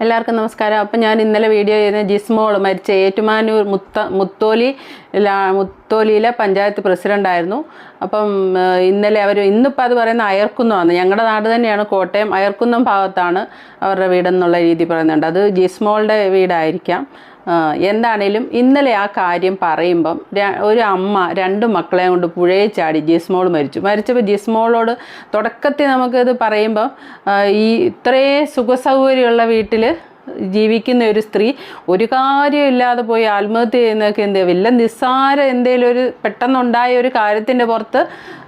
എല്ലാവർക്കും നമസ്കാരം. അപ്പം ഞാൻ ഇന്നലെ വീഡിയോ ചെയ്ത ജിസ്മോൾ മരിച്ച ഏറ്റുമാനൂർ മുത്ത മുത്തോലി മുത്തോലിയിലെ പഞ്ചായത്ത് പ്രസിഡന്റായിരുന്നു അപ്പം ഇന്നലെ അവർ ഇന്നിപ്പോൾ അത് പറയുന്ന അയർക്കുന്നമാണ് ഞങ്ങളുടെ നാട് തന്നെയാണ് കോട്ടയം. അയർക്കുന്നം ഭാഗത്താണ് അവരുടെ വീടെന്നുള്ള രീതി പറയുന്നുണ്ട്. അത് ജിസ്മോളുടെ വീടായിരിക്കാം. എന്താണേലും ഇന്നലെ ആ കാര്യം പറയുമ്പം ഒരു അമ്മ രണ്ട് മക്കളെ കൊണ്ട് പുഴയെ ചാടി ജിസ്മോൾ മരിച്ചു. മരിച്ചപ്പോൾ ജിസ്മോളോട് തുടക്കത്തിൽ നമുക്കിത് പറയുമ്പം ഈ ഇത്രയും സുഖസൗകര്യമുള്ള വീട്ടിൽ ജീവിക്കുന്ന ഒരു സ്ത്രീ ഒരു കാര്യമില്ലാതെ പോയി ആത്മഹത്യ ചെയ്യുന്നതൊക്കെ എന്ത് വല്ല നിസ്സാര എന്തെങ്കിലും ഒരു പെട്ടെന്നുണ്ടായ ഒരു കാര്യത്തിന്റെ പുറത്ത്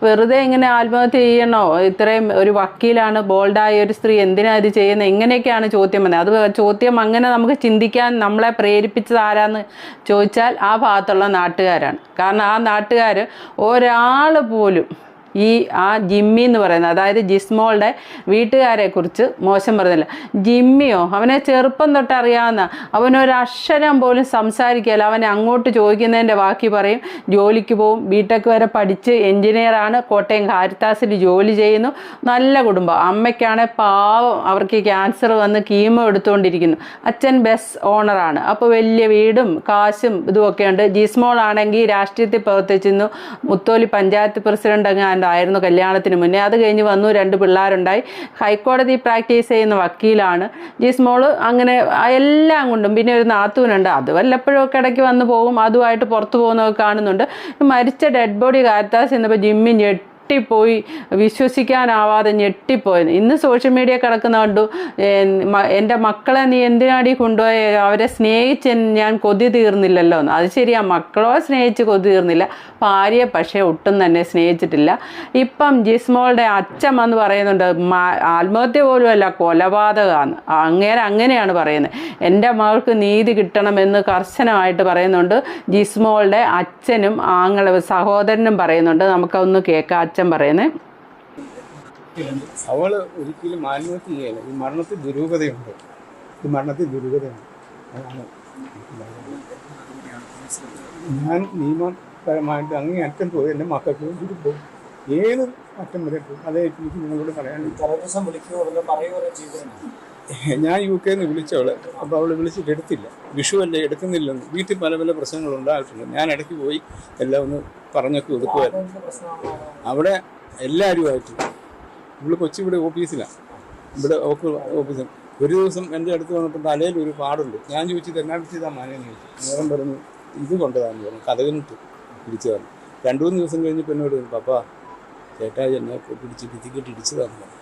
വെറുതെ ഇങ്ങനെ ആത്മഹത്യ ചെയ്യണോ? ഇത്രയും ഒരു വക്കീലാണ് ബോൾഡായ ഒരു സ്ത്രീ എന്തിനാ ഇത് ചെയ്യുന്നത് എങ്ങനെയൊക്കെയാണ് ചോദ്യം വന്നത് അത് ചോദ്യം അങ്ങനെ നമുക്ക് ചിന്തിക്കാൻ നമ്മളെ പ്രേരിപ്പിച്ചത് ആരാന്ന് ചോദിച്ചാൽ ആ ഭാഗത്തുള്ള നാട്ടുകാരാണ്. കാരണം ആ നാട്ടുകാർ ഒരാൾ പോലും ഈ ആ ജിമ്മി എന്ന് പറയുന്നത് അതായത് ജിസ്മോളുടെ വീട്ടുകാരെ കുറിച്ച് മോശം പറഞ്ഞില്ല. ജിമ്മിയോ? അവനെ ചെറുപ്പം തൊട്ട് അറിയാവുന്ന അവനൊരക്ഷരം പോലും സംസാരിക്കില്ല അവനെ അങ്ങോട്ട് ചോദിക്കുന്നതിന്റെ ബാക്കി പറയും ജോലിക്ക് പോവും. ബിടെക് വരെ പഠിച്ച് എൻജിനീയറാണ് കോട്ടയം കാരിത്താസിൽ ജോലി ചെയ്യുന്നു. നല്ല കുടുംബം. അമ്മയ്ക്കാണെ പാവം. അവർക്ക് ക്യാൻസർ വന്ന് കീമോ എടുത്തുകൊണ്ടിരിക്കുന്നു. അച്ഛൻ ബസ് ഓണറാണ് അപ്പോൾ വലിയ വീടും കാശും ഇതുമൊക്കെ ഉണ്ട്. ജിസ്മോൾ ആണെങ്കിൽ രാഷ്ട്രീയത്തിൽ പ്രവർത്തിച്ചിരുന്നു. മുത്തോലി പഞ്ചായത്ത് പ്രസിഡന്റ് അങ്ങാണ്ടായിരുന്നു കല്യാണത്തിന് മുന്നേ. അത് കഴിഞ്ഞ് വന്നു രണ്ട് പിള്ളേരുണ്ടായി. ഹൈക്കോടതി പ്രാക്ടീസ് ചെയ്യുന്ന വക്കീലാണ്. ജിസ്മോൾ അങ്ങനെ എല്ലാം കൊണ്ടും പിന്നെ ഒരു നാത്തൂനുണ്ട്. അത് വല്ലപ്പോഴും ഒക്കെ ഇടയ്ക്ക് വന്ന് പോകും. അതുമായിട്ട് പുറത്തു പോകുന്നതൊക്കെ കാണുന്നുണ്ട്. മരിച്ച ഡെഡ് ബോഡി കാരത്താസ് ചെന്നപ്പോൾ ജിമ്മി ഞെട്ടി ഞെട്ടിപ്പോയി. വിശ്വസിക്കാനാവാതെ ഞെട്ടിപ്പോയത് ഇന്ന് സോഷ്യൽ മീഡിയ കിടക്കുന്ന കണ്ടു എന്റെ മക്കളെ നീ എന്തിനാടി കൊണ്ടുപോയ? അവരെ സ്നേഹിച്ച് ഞാൻ കൊതി തീർന്നില്ലല്ലോ എന്ന്. അത് ശരിയാ മക്കളോ സ്നേഹിച്ച് കൊതി തീർന്നില്ല. ഭാര്യയെ പക്ഷേ ഒട്ടും തന്നെ സ്നേഹിച്ചിട്ടില്ല. ഇപ്പം ജിസ്മോളുടെ അച്ഛൻ എന്ന് പറയുന്നുണ്ട് ആത്മഹത്യ പോലും അല്ല കൊലപാതകമാണ് അങ്ങേരെ അങ്ങനെയാണ് പറയുന്നത്. എന്റെ മകൾക്ക് നീതി കിട്ടണമെന്ന് കർശനമായിട്ട് പറയുന്നുണ്ട് ജിസ്മോളുടെ അച്ഛനും ആങ്ങള സഹോദരനും പറയുന്നുണ്ട്. നമുക്കൊന്ന് കേൾക്കാം. അച്ഛൻ പറയുന്നത് അവൾ ഒരിക്കലും ആത്മഹത്യ ചെയ്യല ഈ മരണത്തിൽ ദുരൂഹതയുണ്ട്. ഈ മരണത്തിൽ ദുരൂഹതയുണ്ട്. അതാണ് ഞാൻ നിയമപരമായിട്ട് അങ്ങേ അറ്റം പോയി എന്റെ മക്കൾക്ക് പോകും ഏത് അറ്റം വരെ പോകും അതേ എനിക്ക് നിങ്ങളോട് പറയാൻ വിളിക്കുകയോ പറയുകയോ ചെയ്തിരുന്നു ഞാൻ യു കെ നിന്ന് വിളിച്ചവൾ അപ്പോൾ അവൾ വിളിച്ചിട്ട് എടുത്തില്ല. വിഷു അല്ലേ എടുക്കുന്നില്ലെന്ന്. വീട്ടിൽ പല പല പ്രശ്നങ്ങൾ ഉണ്ടായിട്ടുണ്ട്. ഞാൻ ഇടയ്ക്ക് പോയി എല്ലാം ഒന്ന് പറഞ്ഞൊക്കെ ഒതുക്കുമായിരുന്നു അവിടെ എല്ലാവരുമായിട്ട്. ഇവിടെ കൊച്ചി ഇവിടെ ഓഫീസിലാണ് ഇവിടെ ഓക്ക് ഓഫീസിൽ. ഒരു ദിവസം എന്റെ അടുത്ത് വന്നപ്പോൾ തലയിൽ ഒരു പാടുണ്ട്. ഞാൻ ചോദിച്ചത് എന്നാ ചെയ്താൽ മാനേന്ന് ചോദിച്ചു. നേരം പറഞ്ഞു ഇത് കൊണ്ടതാന്ന് പറഞ്ഞു. കഥകനിട്ട് പിടിച്ചതാണ് രണ്ടു മൂന്ന് ദിവസം കഴിഞ്ഞപ്പോൾ എന്നോട് പറഞ്ഞു പപ്പാ ചേട്ടാ എന്നെ പിടിച്ച് ഭിത്തിക്കിട്ട് ഇടിച്ചതാന്ന് പറഞ്ഞു.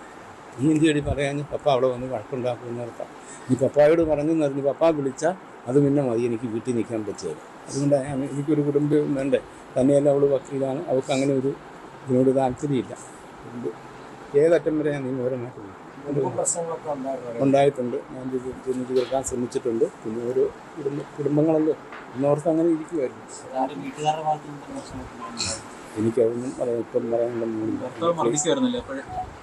നീ എന്ത് ചേടി പറയാൻ പപ്പ അവിടെ വന്ന് വഴക്കുണ്ടാക്കുമെന്ന് ഈ പപ്പായോട് പറഞ്ഞെന്ന് അറിഞ്ഞ് പപ്പ വിളിച്ചാൽ അത് പിന്നെ മതി എനിക്ക് വീട്ടിൽ നിൽക്കാൻ പറ്റിയത്. അതുകൊണ്ട് എനിക്കൊരു കുടുംബം വേണ്ടേ. തന്നെയല്ല അവൾ വക്കീലാണ്. അവൾക്ക് അങ്ങനെ ഒരു ഇതിനോട് താല്പര്യമില്ല. ഏതറ്റം വരെ ഞാൻ നിയമപരമായിട്ട് ഉണ്ടായിട്ടുണ്ട്. ഞാൻ ചെന്ന് തീർക്കാൻ ശ്രമിച്ചിട്ടുണ്ട്. പിന്നെ ഓരോ കുടുംബ കുടുംബങ്ങളല്ലോ? എന്നോർത്ത് അങ്ങനെ ഇരിക്കുമായിരുന്നു എനിക്കതൊന്നും പറയാൻ ഇപ്പം പറയാനുള്ള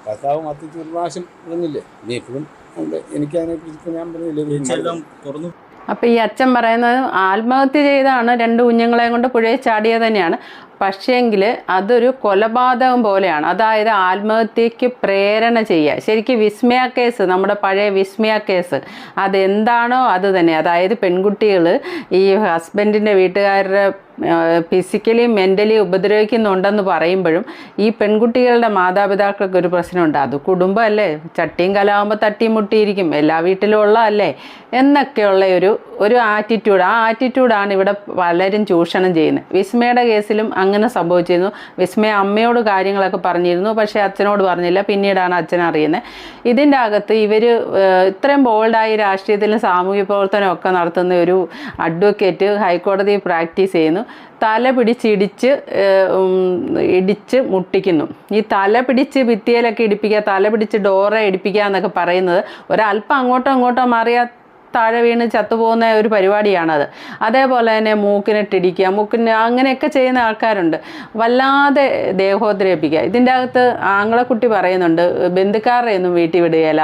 ഭർത്താവ് മത്തിച്ച് ഒരു പ്രാവശ്യം പറഞ്ഞില്ലേ ഇനി ഇപ്പോഴും ഉണ്ട്. എനിക്കതിനെക്കുറിച്ച് ഞാൻ പറഞ്ഞില്ലേ? അപ്പോൾ ഈ അച്ഛൻ പറയുന്നത് ആത്മഹത്യ ചെയ്താണ് രണ്ട് കുഞ്ഞുങ്ങളെ കൊണ്ട് പുഴയിൽ ചാടിയത് തന്നെയാണ്. പക്ഷേങ്കിൽ അതൊരു കൊലപാതകം പോലെയാണ്. അതായത് ആത്മഹത്യക്ക് പ്രേരണ ചെയ്യുക. ശരിക്കും വിസ്മയ കേസ് നമ്മുടെ പഴയ വിസ്മയ കേസ്. അതെന്താണോ അത് തന്നെ. അതായത് പെൺകുട്ടികൾ ഈ ഹസ്ബൻഡിന്റെ വീട്ടുകാരുടെ ഫിസിക്കലി മെന്റലി ഉപദ്രവിക്കുന്നുണ്ടെന്ന് പറയുമ്പോഴും ഈ പെൺകുട്ടികളുടെ മാതാപിതാക്കൾക്ക് ഒരു പ്രശ്നമുണ്ട്. അത് കുടുംബമല്ലേ? ചട്ടിയും കലാവുമ്പോൾ തട്ടിയും മുട്ടിയിരിക്കും എല്ലാ വീട്ടിലും ഉള്ളതല്ലേ? എന്നൊക്കെയുള്ള ഒരു ഒരു ആറ്റിറ്റ്യൂഡ് ആ ആറ്റിറ്റ്യൂഡാണ് ഇവിടെ പലരും ചൂഷണം ചെയ്യുന്നത്. വിസ്മയുടെ കേസിലും അങ്ങനെ സംഭവിച്ചിരുന്നു. വിസ്മയ അമ്മയോട് കാര്യങ്ങളൊക്കെ പറഞ്ഞിരുന്നു പക്ഷേ അച്ഛനോട് പറഞ്ഞില്ല. പിന്നീടാണ് അച്ഛൻ അറിയുന്നത്. ഇതിന്റെ അകത്ത് ഇവർ ഇത്രയും ബോൾഡായി രാഷ്ട്രീയത്തിലും സാമൂഹ്യ പ്രവർത്തനമൊക്കെ നടത്തുന്ന ഒരു അഡ്വക്കേറ്റ് ഹൈക്കോടതി പ്രാക്ടീസ് ചെയ്യുന്നു. തല പിടിച്ചിടിച്ച് ഇടിച്ച് മുട്ടിക്കുന്നു. ഈ തല പിടിച്ച് ഭിത്തിയിലൊക്കെ ഇടിപ്പിക്കുക തല പിടിച്ച് ഡോറ ഇടിപ്പിക്കുക എന്നൊക്കെ പറയുന്നത് ഒരല്പം അങ്ങോട്ടോ ഇങ്ങോട്ടോ മാറിയാൽ താഴെ വീണ് ചത്തുപോകുന്ന ഒരു പരിപാടിയാണത്. അതേപോലെ തന്നെ മൂക്കിനെ ടിടിക്കുക മൂക്കിന് അങ്ങനെയൊക്കെ ചെയ്യുന്ന ആൾക്കാരുണ്ട്. വല്ലാതെ ദേഹോദ്രേപിക്കുക. ഇതിന്റെ അകത്ത് ആങ്ങളെക്കുട്ടി പറയുന്നുണ്ട് ബന്ധുക്കാരുടെ ഒന്നും വീട്ടിൽ വിടുകയില്ല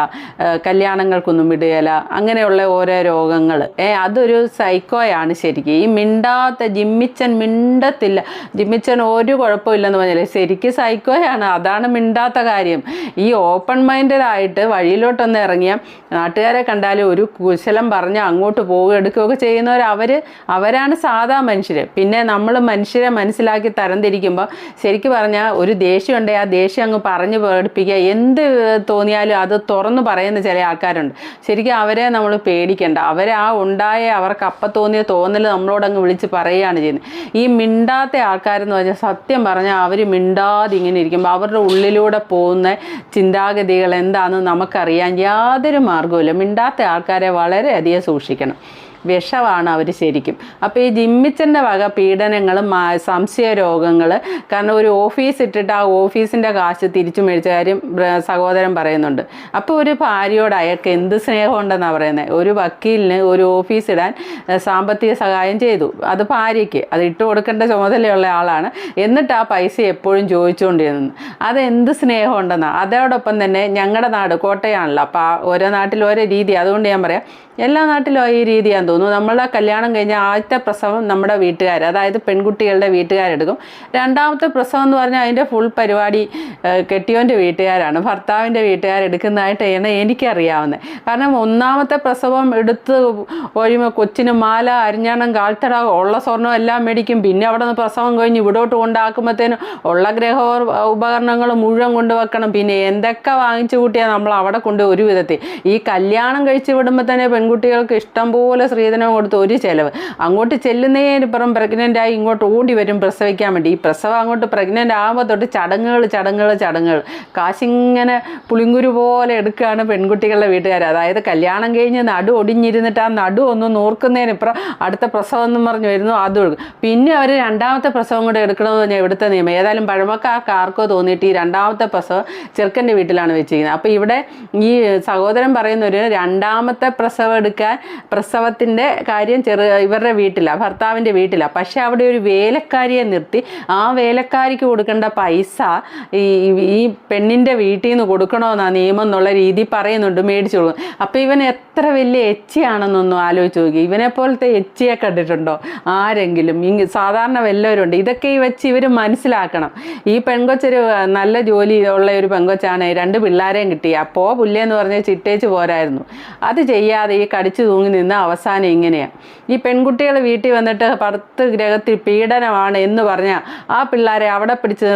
കല്യാണങ്ങൾക്കൊന്നും വിടുകയില്ല അങ്ങനെയുള്ള ഓരോ രോഗങ്ങൾ. ഏ അതൊരു സൈക്കോയാണ് ശരിക്കും. ഈ മിണ്ടാത്ത ജിമ്മിച്ചൻ മിണ്ടത്തില്ല. ജിമ്മിച്ചൻ ഒരു കുഴപ്പമില്ലെന്ന് പറഞ്ഞാൽ ശരിക്കും സൈക്കോയാണ്. അതാണ് മിണ്ടാത്ത കാര്യം. ഈ ഓപ്പൺ മൈൻഡഡ് ആയിട്ട് വഴിയിലോട്ടൊന്ന് ഇറങ്ങിയ നാട്ടുകാരെ കണ്ടാലും ഒരു കുശലം പറഞ്ഞ് അങ്ങോട്ട് പോവുക എടുക്കുകയൊക്കെ ചെയ്യുന്നവർ അവർ അവരാണ് സാധാ മനുഷ്യർ പിന്നെ നമ്മൾ മനുഷ്യരെ മനസ്സിലാക്കി തരംതിരിക്കുമ്പോൾ ശരിക്കും പറഞ്ഞാൽ ഒരു ദേഷ്യം ഉണ്ടെങ്കിൽ ആ ദേഷ്യം അങ്ങ് പറഞ്ഞു പേടിപ്പിക്കുക. എന്ത് തോന്നിയാലും അത് തുറന്നു പറയുന്ന ചില ആൾക്കാരുണ്ട്. ശരിക്കും അവരെ നമ്മൾ പേടിക്കേണ്ട. അവരെ ആ ഉണ്ടായ അവർക്ക് അപ്പം തോന്നിയ തോന്നൽ നമ്മളോടങ്ങ് വിളിച്ച് പറയുകയാണ് ചെയ്യുന്നത് ഈ മിണ്ടാത്ത ആൾക്കാരെന്ന് പറഞ്ഞാൽ സത്യം പറഞ്ഞാൽ അവർ മിണ്ടാതെ ഇങ്ങനെ ഇരിക്കുമ്പോൾ അവരുടെ ഉള്ളിലൂടെ പോകുന്ന ചിന്താഗതികൾ എന്താണെന്ന് നമുക്കറിയാൻ യാതൊരു മാർഗവുമില്ല മിണ്ടാത്ത ആൾക്കാരെ വളരെയധികം സൂക്ഷിക്കണം. വിഷമാണ് അവർ ശരിക്കും. അപ്പോൾ ഈ ജിമ്മിച്ചന്റെ വക പീഡനങ്ങളും മാ- സംശയ രോഗങ്ങൾ കാരണം ഒരു ഓഫീസ് ഇട്ടിട്ട് ആ ഓഫീസിന്റെ കാശ് തിരിച്ചു മേടിച്ച കാര്യം സഹോദരൻ പറയുന്നുണ്ട്. അപ്പോൾ ഒരു ഭാര്യയോട് അയാൾക്ക് എന്ത് സ്നേഹമുണ്ടെന്നാണ് പറയുന്നത് ഒരു വക്കീലിന് ഒരു ഓഫീസ് ഇടാൻ സാമ്പത്തിക സഹായം ചെയ്തു. അത് ഭാര്യയ്ക്ക്. അത് ഇട്ട് കൊടുക്കേണ്ട ചുമതലയുള്ള ആളാണ്. എന്നിട്ട് ആ പൈസ എപ്പോഴും ചോദിച്ചുകൊണ്ടിരുന്നു. അത് എന്ത് സ്നേഹമുണ്ടെന്നാണ് അതോടൊപ്പം തന്നെ ഞങ്ങളുടെ നാട് കോട്ടയാണല്ലോ. അപ്പോൾ ഓരോ നാട്ടിൽ ഓരോ രീതി. അതുകൊണ്ട് ഞാൻ പറയാം എല്ലാ നാട്ടിലും ഈ രീതിയാണ് നമ്മളെ കല്യാണം കഴിഞ്ഞ ആദ്യത്തെ പ്രസവം നമ്മുടെ വീട്ടുകാർ അതായത് പെൺകുട്ടികളുടെ വീട്ടുകാരെടുക്കും. രണ്ടാമത്തെ പ്രസവം എന്ന് പറഞ്ഞാൽ അതിന്റെ ഫുൾ പരിപാടി കെട്ടിയോന്റെ വീട്ടുകാരാണ്. ഭർത്താവിന്റെ വീട്ടുകാരെടുക്കുന്നതായിട്ടാണ് എനിക്കറിയാവുന്നത്. കാരണം ഒന്നാമത്തെ പ്രസവം എടുത്ത് ഒഴിയുമ്പോൾ കൊച്ചിന് മാല അരിഞ്ഞാണം കാൽത്തട ഉള്ള സ്വർണം എല്ലാം മേടിക്കും. പിന്നെ അവിടെ നിന്ന് പ്രസവം കഴിഞ്ഞ് ഇവിടോട്ട് കൊണ്ടാക്കുമ്പോഴത്തേനും ഉള്ള ഗ്രഹ ഉപകരണങ്ങൾ മുഴുവൻ കൊണ്ടുവെക്കണം. പിന്നെ എന്തൊക്കെ വാങ്ങിച്ചു കൂട്ടിയാൽ നമ്മൾ അവിടെ കൊണ്ട് ഒരു വിധത്തിൽ. ഈ കല്യാണം കഴിച്ച് വിടുമ്പോൾ തന്നെ പെൺകുട്ടികൾക്ക് ഇഷ്ടം പോലെ സ്ത്രീധനം കൊടുത്ത് ഒരു ചിലവ്. അങ്ങോട്ട് ചെല്ലുന്നതിനിപ്പുറം പ്രഗ്നന്റ് ആയി ഇങ്ങോട്ട് ഓടി വരും പ്രസവിക്കാൻ വേണ്ടി. ഈ പ്രസവം അങ്ങോട്ട് പ്രഗ്നന്റ് ആകുമ്പോൾ തൊട്ട് ചടങ്ങുകൾ ചടങ്ങുകൾ ചടങ്ങുകൾ. കാശിങ്ങനെ പുളിങ്കുരു പോലെ എടുക്കുകയാണ് പെൺകുട്ടികളുടെ വീട്ടുകാർ. അതായത് കല്യാണം കഴിഞ്ഞ് നടു ഒടിഞ്ഞിരുന്നിട്ട് ആ നടു ഒന്ന് നോർക്കുന്നതിനിപ്പുറം അടുത്ത പ്രസവം എന്നും പറഞ്ഞു വരുന്നു അത്. എടുക്കും പിന്നെ അവർ രണ്ടാമത്തെ പ്രസവം കൂടെ എടുക്കണമെന്ന് പറഞ്ഞാൽ ഇവിടുത്തെ നിയമം. ഏതായാലും പഴമക്കാർക്ക് ആർക്കോ തോന്നിയിട്ട് ഈ രണ്ടാമത്തെ പ്രസവം ചെറുക്കന്റെ വീട്ടിലാണ് വെച്ചിരിക്കുന്നത്. അപ്പോൾ ഇവിടെ ഈ സഹോദരൻ പറയുന്നൊരു രണ്ടാമത്തെ പ്രസവം എടുക്കാൻ പ്രസവത്തിന്റെ കാര്യം ചെറു ഇവരുടെ വീട്ടിലാണ് ഭർത്താവിന്റെ വീട്ടിലാണ് പക്ഷേ അവിടെ ഒരു വേലക്കാരിയെ നിർത്തി. ആ വേലക്കാരിക്ക് കൊടുക്കേണ്ട പൈസ ഈ ഈ പെണ്ണിന്റെ വീട്ടിൽ നിന്ന് കൊടുക്കണമെന്നാണ് നിയമം എന്നുള്ള രീതി പറയുന്നുണ്ട് മേടിച്ചു കൊടുക്കും. അപ്പോൾ ഇവൻ എത്ര വലിയ എച്ചിയാണെന്നൊന്നും ആലോചിച്ച് നോക്കി. ഇവനെ പോലത്തെ എച്ചിയെ കണ്ടിട്ടുണ്ടോ? ആരെങ്കിലും? ഇങ്ങ് സാധാരണ വല്ലവരുണ്ട്. ഇതൊക്കെ ഈ വെച്ച് ഇവർ മനസ്സിലാക്കണം. ഈ പെൺകൊച്ചൊരു നല്ല ജോലി ഉള്ള ഒരു പെൺകൊച്ചാണ് രണ്ട് പിള്ളേരെയും കിട്ടി. അപ്പോൾ പുല്ലേന്ന് പറഞ്ഞ് ചിട്ടേച്ച് പോരായിരുന്നു. അത് ചെയ്യാതെ ഈ കടിച്ചു തൂങ്ങി നിന്ന് അവസാനം ഇങ്ങനെയാണ് ഈ പെൺകുട്ടികൾ വീട്ടിൽ വന്നിട്ട് പത്ത് ഗ്രഹത്തിൽ പീഡനമാണ് എന്ന് പറഞ്ഞാൽ ആ പിള്ളേരെ അവിടെ പിടിച്ച്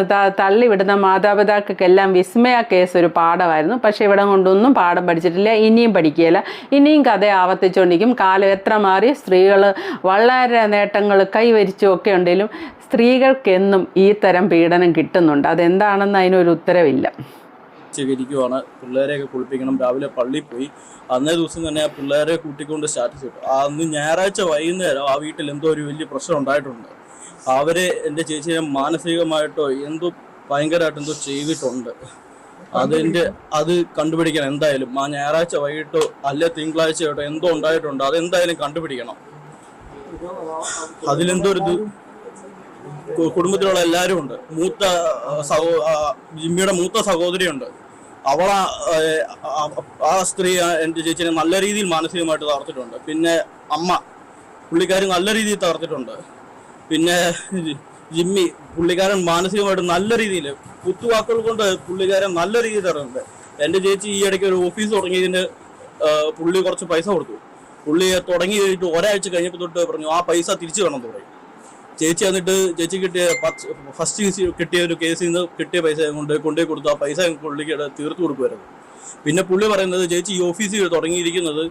തള്ളിവിടുന്ന മാതാപിതാക്കൾക്കെല്ലാം വിസ്മയ കേസ് ഒരു പാഠമായിരുന്നു. പക്ഷേ ഇവിടെ കൊണ്ടൊന്നും പാഠം പഠിച്ചിട്ടില്ല ഇനിയും പഠിക്കുകയില്ല. ഇനിയും കഥ ആവർത്തിച്ചുകൊണ്ടിരിക്കും കാലം എത്ര മാറി സ്ത്രീകൾ വളരെ നേട്ടങ്ങൾ കൈവരിച്ചു ഒക്കെ ഉണ്ടെങ്കിലും സ്ത്രീകൾക്കെന്നും ഈ തരം പീഡനം കിട്ടുന്നുണ്ട്. അതെന്താണെന്ന് അതിനൊരു ഉത്തരവില്ല. സ്വീകരിക്കുവാണ് പിള്ളേരെയൊക്കെ കുളിപ്പിക്കണം. രാവിലെ പള്ളിയിൽ പോയി. അന്നേ ദിവസം തന്നെ ആ പിള്ളേരെ കൂട്ടിക്കൊണ്ട് സ്റ്റാറ്റസ് ഇട്ടു. അന്ന് ഞായറാഴ്ച വൈകുന്നേരം ആ വീട്ടിൽ എന്തോ ഒരു വലിയ പ്രശ്നം ഉണ്ടായിട്ടുണ്ട്. അവരെ എന്റെ ചേച്ചിയെ മാനസികമായിട്ടോ എന്തോ ഭയങ്കരമായിട്ട് എന്തോ ചെയ്തിട്ടുണ്ട്. അതിന്റെ അത് കണ്ടുപിടിക്കണം. എന്തായാലും ആ ഞായറാഴ്ച വൈകിട്ടോ അല്ലെ തിങ്കളാഴ്ചയോട്ടോ എന്തോ ഉണ്ടായിട്ടുണ്ട്. അതെന്തായാലും കണ്ടുപിടിക്കണം. അതിലെന്തോ ഒരു കുടുംബത്തിലുള്ള എല്ലാവരും ഉണ്ട്. മൂത്ത സഹോ ജിമ്മിയുടെ മൂത്ത സഹോദരിയുണ്ട്. അവള ആ സ്ത്രീ എന്റെ ചേച്ചിനെ നല്ല രീതിയിൽ മാനസികമായിട്ട് തകർത്തിട്ടുണ്ട്. പിന്നെ അമ്മ പുള്ളിക്കാരൻ നല്ല രീതിയിൽ തകർത്തിട്ടുണ്ട്. പിന്നെ ജിമ്മി പുള്ളിക്കാരൻ മാനസികമായിട്ട് നല്ല രീതിയിൽ കുത്തുവാക്കുകൾ കൊണ്ട് പുള്ളിക്കാരൻ നല്ല രീതിയിൽ തകർത്തിട്ടുണ്ട്. എന്റെ ചേച്ചി ഈ ഇടയ്ക്ക് ഒരു ഓഫീസ് തുടങ്ങിയതിന് പുള്ളി കുറച്ച് പൈസ കൊടുത്തു. പുള്ളി തുടങ്ങി കഴിഞ്ഞിട്ട് ഒരാഴ്ച കഴിഞ്ഞപ്പോൾ തൊട്ട് പറഞ്ഞു ആ പൈസ തിരിച്ചു വേണം തുടങ്ങി ചേച്ചി എന്നിട്ട് ചേച്ചി കിട്ടിയ ഫസ്റ്റ് കിട്ടിയ ഒരു കേസിൽ നിന്ന് കിട്ടിയ പൈസ കൊണ്ട് കൊണ്ടേ കൊടുത്തു. ആ പൈസ പുള്ളിക്ക് തീർത്തു കൊടുക്കുമായിരുന്നു. പിന്നെ പുള്ളി പറയുന്നത് ചേച്ചി ഈ ഓഫീസിൽ തുടങ്ങിയിരിക്കുന്നത്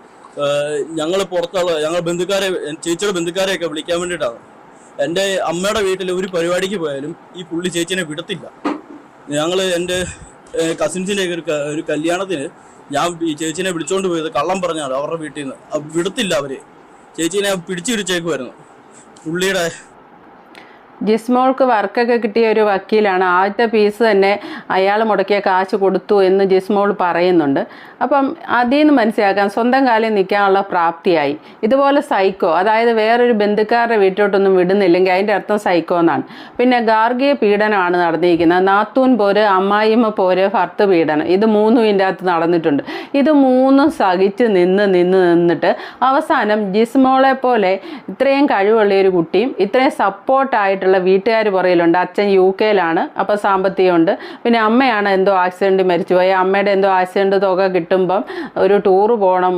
ഞങ്ങൾ പുറത്തുള്ള ഞങ്ങൾ ബന്ധുക്കാരെ ചേച്ചിയുടെ ബന്ധുക്കാരെയൊക്കെ വിളിക്കാൻ വേണ്ടിയിട്ടാണ്. എന്റെ അമ്മയുടെ വീട്ടിൽ ഒരു പരിപാടിക്ക് പോയാലും ഈ പുള്ളി ചേച്ചിനെ വിടത്തില്ല. ഞങ്ങൾ എന്റെ കസിൻസിന്റെ ഒരു ഒരു കല്യാണത്തിന് ഞാൻ ഈ ചേച്ചിനെ വിളിച്ചുകൊണ്ട് പോയത് കള്ളം പറഞ്ഞാണ് അവരുടെ വീട്ടിൽ നിന്ന്. വിടത്തില്ല അവർ ചേച്ചിനെ പിടിച്ചു പിടിച്ചേക്കുമായിരുന്നു പുള്ളിയുടെ ജിസ്മോൾക്ക് വർക്കൊക്കെ കിട്ടിയ ഒരു വക്കീലാണ്. ആദ്യത്തെ ഫീസ് തന്നെ അയാൾ മുടക്കിയ കാശ് കൊടുത്തു എന്ന് ജിസ്മോൾ പറയുന്നുണ്ട്. അപ്പം അതിൽ നിന്ന് മനസ്സിലാക്കാൻ സ്വന്തം കാലിൽ നിൽക്കാനുള്ള പ്രാപ്തിയായി. ഇതുപോലെ സൈക്കോ അതായത് വേറൊരു ബന്ധുക്കാരുടെ വീട്ടിലോട്ടൊന്നും വിടുന്നില്ലെങ്കിൽ അതിന്റെ അർത്ഥം സൈക്കോ എന്നാണ്. പിന്നെ ഗാർഗീയ പീഡനമാണ് നടന്നിരിക്കുന്നത്. നാത്തൂൻ പോര് അമ്മായിമ്മ പോര് ഭർത്ത് പീഡനം. ഇത് മൂന്നും ഇതിന്റെ അകത്ത് നടന്നിട്ടുണ്ട്. ഇത് മൂന്നും സഹിച്ച് നിന്ന് നിന്ന് നിന്നിട്ട് അവസാനം ജിസ്മോളെ പോലെ ഇത്രയും കഴിവുള്ള ഒരു കുട്ടിയും ഇത്രയും സപ്പോർട്ടായിട്ടുള്ള വീട്ടുകാർ പുറയിലുണ്ട് അച്ഛൻ യു കെയിലാണ് അപ്പോൾ സാമ്പത്തികമുണ്ട്. പിന്നെ അമ്മയാണ് എന്തോ ആക്സിഡന്റ് മരിച്ചുപോയി. അമ്മയുടെ എന്തോ ആക്സിഡന്റ് തുക കിട്ടുമ്പം ഒരു ടൂറ് പോകണം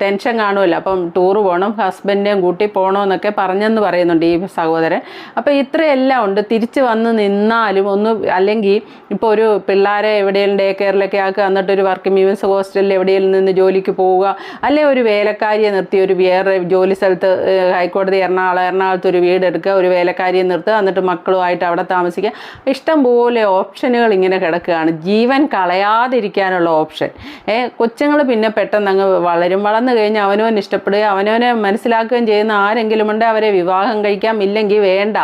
ടെൻഷൻ കാണുമല്ലോ അപ്പം ടൂറ് പോകണം ഹസ്ബൻഡിനെയും കൂട്ടി പോകണമെന്നൊക്കെ പറഞ്ഞെന്ന് പറയുന്നുണ്ട് ഈ സഹോദരൻ. അപ്പോൾ ഇത്രയെല്ലാം ഉണ്ട്. തിരിച്ച് വന്ന് നിന്നാലും ഒന്ന് അല്ലെങ്കിൽ ഇപ്പോൾ ഒരു പിള്ളേരെ എവിടെയെങ്കിലും ഡേ കെയറിലൊക്കെ ആക്കുക എന്നിട്ട് ഒരു വർക്ക് മീൻസ് ഹോസ്റ്റലിൽ എവിടെയെങ്കിലും നിന്ന് ജോലിക്ക് പോവുക അല്ലെ ഒരു വേലക്കാരിയെ നിർത്തി ഒരു വേറെ ജോലി സ്ഥലത്ത് ഹൈക്കോടതി എറണാകുളം എറണാകുളത്ത് ഒരു വീടെടുക്കുക ഒരു വേലക്കാരിയെ നിർത്തുക എന്നിട്ട് മക്കളുമായിട്ട് അവിടെ താമസിക്കുക. ഇഷ്ടംപോലെ ഓപ്ഷനുകൾ ഇങ്ങനെ കിടക്കുകയാണ്. ജീവൻ കളയാതിരിക്കാനുള്ള ഓപ്ഷൻ. ഏ കൊച്ചുങ്ങൾ പിന്നെ പെട്ടെന്ന് അങ്ങ് വളരും. വളർന്നു കഴിഞ്ഞ് അവനവൻ ഇഷ്ടപ്പെടുക അവനവനെ മനസ്സിലാക്കുകയും ചെയ്യുന്ന ആരെങ്കിലും ഉണ്ട് അവരെ വിവാഹം കഴിക്കാം. ഇല്ലെങ്കിൽ വേണ്ട.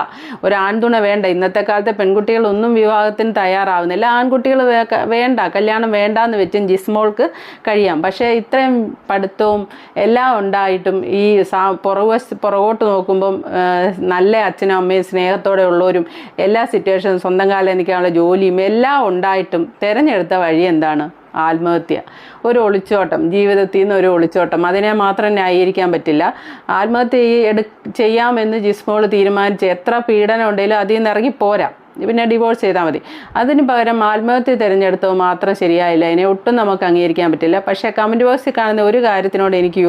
ഒരു ആൺതുണ വേണ്ട. ഇന്നത്തെ കാലത്തെ പെൺകുട്ടികൾ ഒന്നും വിവാഹത്തിന് തയ്യാറാവുന്നില്ല. ആൺകുട്ടികൾ വേണ്ട. കല്യാണം വേണ്ട എന്ന് വെച്ചും ജിസ്മോൾക്ക് കഴിയാം. പക്ഷേ ഇത്രയും പഠിത്തവും എല്ലാം ഉണ്ടായിട്ടും ഈ സാ പുറകോട്ട് നോക്കുമ്പം നല്ല അച്ഛനും അമ്മയും സ്നേഹത്തോടെ ഉള്ളവരും എല്ലാ സിറ്റുവേഷനും സ്വന്തം കാലം നിൽക്കാനുള്ള ജോലിയും എല്ലാം ഉണ്ടായിട്ടും തിരഞ്ഞെടുത്ത വഴി എന്താണ്? ആത്മഹത്യ. ഒരു ഒളിച്ചോട്ടം. ജീവിതത്തിൽ നിന്ന് ഒരു ഒളിച്ചോട്ടം. അതിനെ മാത്രം ന്യായീകരിക്കാൻ പറ്റില്ല. ആത്മഹത്യ എടു ചെയ്യാമെന്ന് ജിസ്മോൾ തീരുമാനിച്ച് എത്ര പീഡനം ഉണ്ടെങ്കിലും അതിൽ നിന്ന് ഇറങ്ങി പോരാ. പിന്നെ ഡിവോഴ്സ് ചെയ്താൽ മതി. അതിന് പകരം ആത്മഹത്യ തിരഞ്ഞെടുത്തത് മാത്രം ശരിയായില്ല. അതിനെ ഒട്ടും നമുക്ക് അംഗീകരിക്കാൻ പറ്റില്ല. പക്ഷേ കമന്റ് ബോക്സിൽ കാണുന്ന ഒരു കാര്യത്തിനോട് എനിക്ക്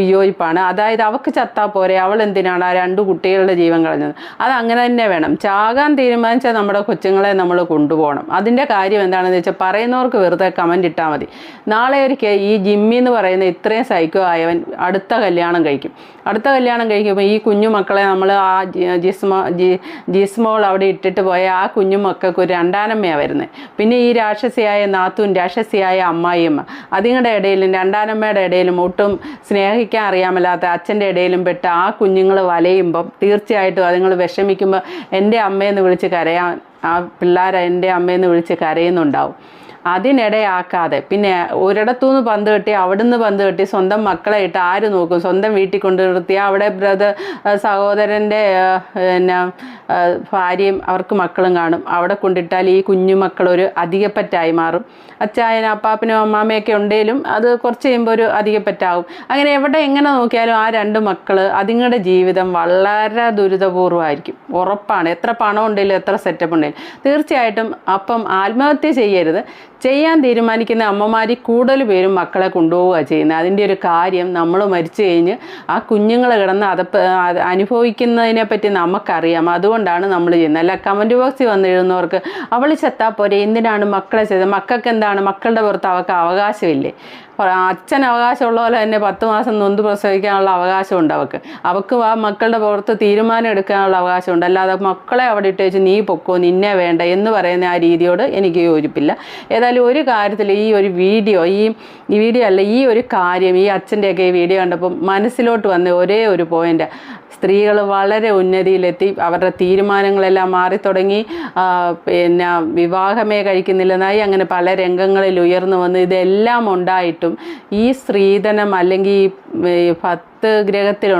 വിയോജിപ്പാണ്. അതായത് അവൾക്ക് ചത്താൽ പോരെ അവൾ എന്തിനാണ് ആ രണ്ട് കുട്ടികളുടെ ജീവൻ കളഞ്ഞത്? അത് അങ്ങനെ തന്നെ വേണം. ചാകാൻ തീരുമാനിച്ചാൽ നമ്മുടെ കൊച്ചുങ്ങളെ നമ്മൾ കൊണ്ടുപോകണം. അതിന്റെ കാര്യം എന്താണെന്ന് വെച്ചാൽ പറയുന്നവർക്ക് വെറുതെ കമന്റ് ഇട്ടാൽ മതി. നാളെ ഒരിക്കൽ ഈ ജിമ്മി എന്ന് പറയുന്ന ഇത്രയും സൈക്കോ ആയവൻ അടുത്ത കല്യാണം കഴിക്കും. അടുത്ത കല്യാണം കഴിക്കുമ്പോൾ ഈ കുഞ്ഞു മക്കളെ നമ്മൾ ആ ജിസ്മോ ജി ജിസ്മോൾ അവിടെ ഇട്ടിട്ട് പോയ ആ കുഞ്ഞുമക്കൾക്ക് ഒരു രണ്ടാനമ്മയാണ് വരുന്നത്. പിന്നെ ഈ രാക്ഷസിയായ നാത്തും രാക്ഷസിയായ അമ്മായിയമ്മ. അതിങ്ങളുടെ ഇടയിലും രണ്ടാനമ്മയുടെ ഇടയിലും ഒട്ടും സ്നേഹിക്കാൻ അറിയാമല്ലാത്ത അച്ഛന്റെ ഇടയിലും പെട്ട് ആ കുഞ്ഞുങ്ങൾ വലയുമ്പം തീർച്ചയായിട്ടും അതുങ്ങൾ വിഷമിക്കുമ്പോൾ എന്റെ അമ്മയെന്ന് വിളിച്ച് കരയാൻ ആ പിള്ളേർ എന്റെ അമ്മയെന്ന് വിളിച്ച് കരയുന്നുണ്ടാവും. അതിനിടയാക്കാതെ. പിന്നെ ഒരിടത്തുനിന്ന് പന്ത് കെട്ടി അവിടുന്ന് പന്ത് കെട്ടി സ്വന്തം മക്കളെ ഇട്ട് ആര് നോക്കും? സ്വന്തം വീട്ടിൽ കൊണ്ടു നിർത്തി അവിടെ ബ്രദർ സഹോദരന്റെ പിന്നെ ഭാര്യയും അവർക്ക് മക്കളും കാണും. അവിടെ കൊണ്ടിട്ടാൽ ഈ കുഞ്ഞു മക്കളൊരു അധികപ്പറ്റായി മാറും. അച്ചായന അപ്പാപ്പനും അമ്മാമ്മയൊക്കെ ഉണ്ടെങ്കിലും അത് കുറച്ച് കഴിയുമ്പോൾ ഒരു അധികപ്പറ്റാവും. അങ്ങനെ എവിടെ എങ്ങനെ നോക്കിയാലും ആ രണ്ട് മക്കൾ അതുങ്ങളുടെ ജീവിതം വളരെ ദുരിതപൂർവമായിരിക്കും. ഉറപ്പാണ്. എത്ര പണം ഉണ്ടെങ്കിലും എത്ര സെറ്റപ്പ് ഉണ്ടെങ്കിലും. തീർച്ചയായിട്ടും അപ്പം ആത്മഹത്യ ചെയ്യരുത്. ചെയ്യാൻ തീരുമാനിക്കുന്ന അമ്മമാർ കൂടുതൽ പേരും മക്കളെ കൊണ്ടുപോവുക ചെയ്യുന്നത്. അതിന്റെ ഒരു കാര്യം നമ്മൾ മരിച്ചു കഴിഞ്ഞ് ആ കുഞ്ഞുങ്ങൾ കിടന്ന് അത് അനുഭവിക്കുന്നതിനെ പറ്റി നമുക്കറിയാം. അതുകൊണ്ടാണ് നമ്മൾ ചെയ്യുന്നത്. അല്ല കമന്റ് ബോക്സിൽ വന്ന് അവൾ ചത്താൽ പോരെ എന്തിനാണ് മക്കളെ ചെയ്തത്? മക്കൾക്ക് എന്താണ്? മക്കളുടെ പുറത്ത് അവർക്ക് അവകാശമില്ലേ? അച്ഛൻ അവകാശമുള്ള പോലെ തന്നെ പത്ത് മാസം നൊന്ത് പ്രസവിക്കാനുള്ള അവകാശമുണ്ട് അവൾക്ക് അവൾക്ക് ആ മക്കളുടെ പുറത്ത് തീരുമാനം എടുക്കാനുള്ള അവകാശമുണ്ട്. അല്ലാതെ മക്കളെ അവിടെ ഇട്ട് വെച്ച് നീ പൊക്കോ നിന്നെ വേണ്ട എന്ന് പറയുന്ന ആ രീതിയോട് എനിക്ക് യോജിപ്പില്ല. ഏതായാലും ഒരു കാര്യത്തിൽ ഈ ഒരു വീഡിയോ ഈ ഈ വീഡിയോ അല്ല ഈ ഒരു കാര്യം ഈ അച്ഛന്റെയൊക്കെ ഈ വീഡിയോ കണ്ടപ്പോൾ മനസ്സിലോട്ട് വന്ന ഒരേ ഒരു പോയിന്റ് സ്ത്രീകൾ വളരെ ഉന്നതിയിലെത്തി അവരുടെ തീരുമാനങ്ങളെല്ലാം മാറി തുടങ്ങി പിന്നെ വിവാഹമേ കഴിക്കുന്നില്ലെന്നായി അങ്ങനെ പല രംഗങ്ങളിൽ ഉയർന്നു വന്ന് ഇതെല്ലാം ഉണ്ടായിട്ടും ഈ സ്ത്രീധനം അല്ലെങ്കിൽ ഈ പത്ത് ഗ്രഹത്തിൽ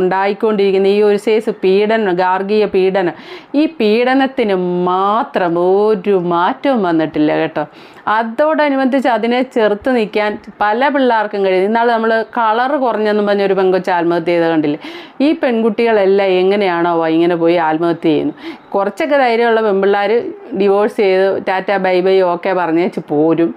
ഉണ്ടായിക്കൊണ്ടിരിക്കുന്ന ഈ ഒരു സേസ് പീഡനം ഗാർഗീയ പീഡനം ഈ പീഡനത്തിന് മാത്രം ഒരു മാറ്റവും വന്നിട്ടില്ല കേട്ടോ. അതോടനുബന്ധിച്ച് അതിനെ ചെറുത്ത് നിൽക്കാൻ പല പിള്ളേർക്കും കഴിയും. ഇന്നാൾ നമ്മൾ കളർ കുറഞ്ഞെന്ന് പറഞ്ഞ ഒരു ആത്മഹത്യ ചെയ്ത് കണ്ടില്ലേ? ഈ പെൺകുട്ടികളെല്ലാം എങ്ങനെയാണോ ഇങ്ങനെ പോയി ആത്മഹത്യ ചെയ്യുന്നു. കുറച്ചൊക്കെ ധൈര്യമുള്ള പെൺപിള്ളേർ ഡിവോഴ്സ് ചെയ്ത് ടാറ്റ ബൈ ബൈ ഓക്കെ പറഞ്ഞേച്ച് പോരും.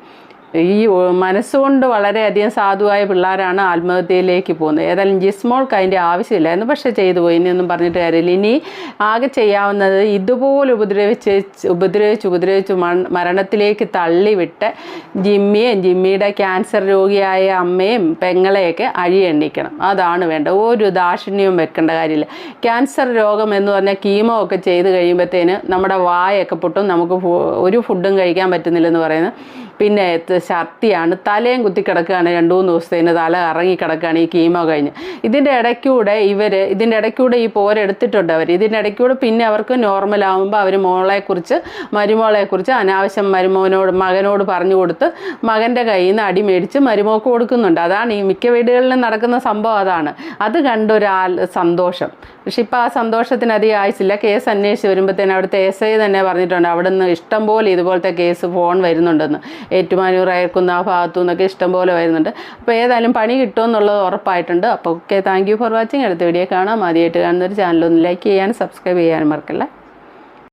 ഈ മനസ്സുകൊണ്ട് വളരെയധികം സാധുവായ പിള്ളേരാണ് ആത്മഹത്യയിലേക്ക് പോകുന്നത്. ഏതായാലും ജിസ്മോൾക്ക് അതിന്റെ ആവശ്യമില്ലായിരുന്നു. പക്ഷേ ചെയ്തു പോയി ഇനിയൊന്നും പറഞ്ഞിട്ട് കാര്യമില്ല. ഇനി ആകെ ചെയ്യാവുന്നത് ഇതുപോലെ ഉപദ്രവിച്ച് ഉപദ്രവിച്ച് ഉപദ്രവിച്ച് മരണത്തിലേക്ക് തള്ളിവിട്ട് ജിമ്മിയെയും ജിമ്മിയുടെ ക്യാൻസർ രോഗിയായ അമ്മയും പെങ്ങളെയൊക്കെ അഴിയെണ്ണിക്കണം അതാണ് വേണ്ടത്. ഒരു ദാക്ഷിണ്യവും വെക്കേണ്ട കാര്യമില്ല. ക്യാൻസർ രോഗം എന്ന് പറഞ്ഞാൽ കീമോ ഒക്കെ ചെയ്ത് കഴിയുമ്പോഴത്തേന് നമ്മുടെ വായൊക്കെ പൊട്ടും. നമുക്ക് ഒരു ഫുഡും കഴിക്കാൻ പറ്റുന്നില്ലെന്ന് പറയുന്നത്. പിന്നെ ഛർത്തിയാണ് തലയും കുത്തി കിടക്കുകയാണ് രണ്ട് മൂന്ന് ദിവസത്തേന്. തല ഇറങ്ങി കിടക്കുകയാണ് ഈ കീമോ കഴിഞ്ഞ്. ഇതിന്റെ ഇടയ്ക്കൂടെ ഇവർ ഇതിന്റെ ഇടയ്ക്കൂടെ ഈ പോരെടുത്തിട്ടുണ്ട് അവർ ഇതിന്റെ ഇടയ്ക്കൂടെ പിന്നെ അവർക്ക് നോർമൽ ആകുമ്പോൾ അവർ മോളെക്കുറിച്ച് മരുമോളെക്കുറിച്ച് അനാവശ്യം മരുമോനോട് മകനോട് പറഞ്ഞു കൊടുത്ത് മകന്റെ കയ്യിൽ നിന്ന് അടി മേടിച്ച് മരുമോക്ക് കൊടുക്കുന്നുണ്ട്. അതാണ് ഈ മിക്ക വീടുകളിലും നടക്കുന്ന സംഭവം അതാണ്. അത് കണ്ടൊരാൾ സന്തോഷം. പക്ഷെ ഇപ്പോൾ ആ സന്തോഷത്തിന് അധികം ആയിച്ചില്ല കേസ് അന്വേഷിച്ച് വരുമ്പോഴത്തേന് അവിടുത്തെ എസ് ഐ തന്നെ പറഞ്ഞിട്ടുണ്ട്. അവിടെ നിന്ന് ഇഷ്ടം പോലെ ഇതുപോലത്തെ കേസ് ഫോൺ വരുന്നുണ്ടെന്ന്. ഏറ്റുമാനൂർ അയക്കുന്ന ആ ഭാഗത്തു നിന്നൊക്കെ ഇഷ്ടംപോലെ വരുന്നുണ്ട്. അപ്പോൾ ഏതായാലും പണി കിട്ടുമെന്നുള്ളത് ഉറപ്പായിട്ടുണ്ട്. അപ്പോൾ okay thank you for watching അടുത്ത വീഡിയോ കാണാം. ആദ്യമായിട്ട് ചാനൽ ഒന്ന് ലൈക്ക് ചെയ്യാനും സബ്സ്ക്രൈബ് ചെയ്യാനും മറക്കല്ല.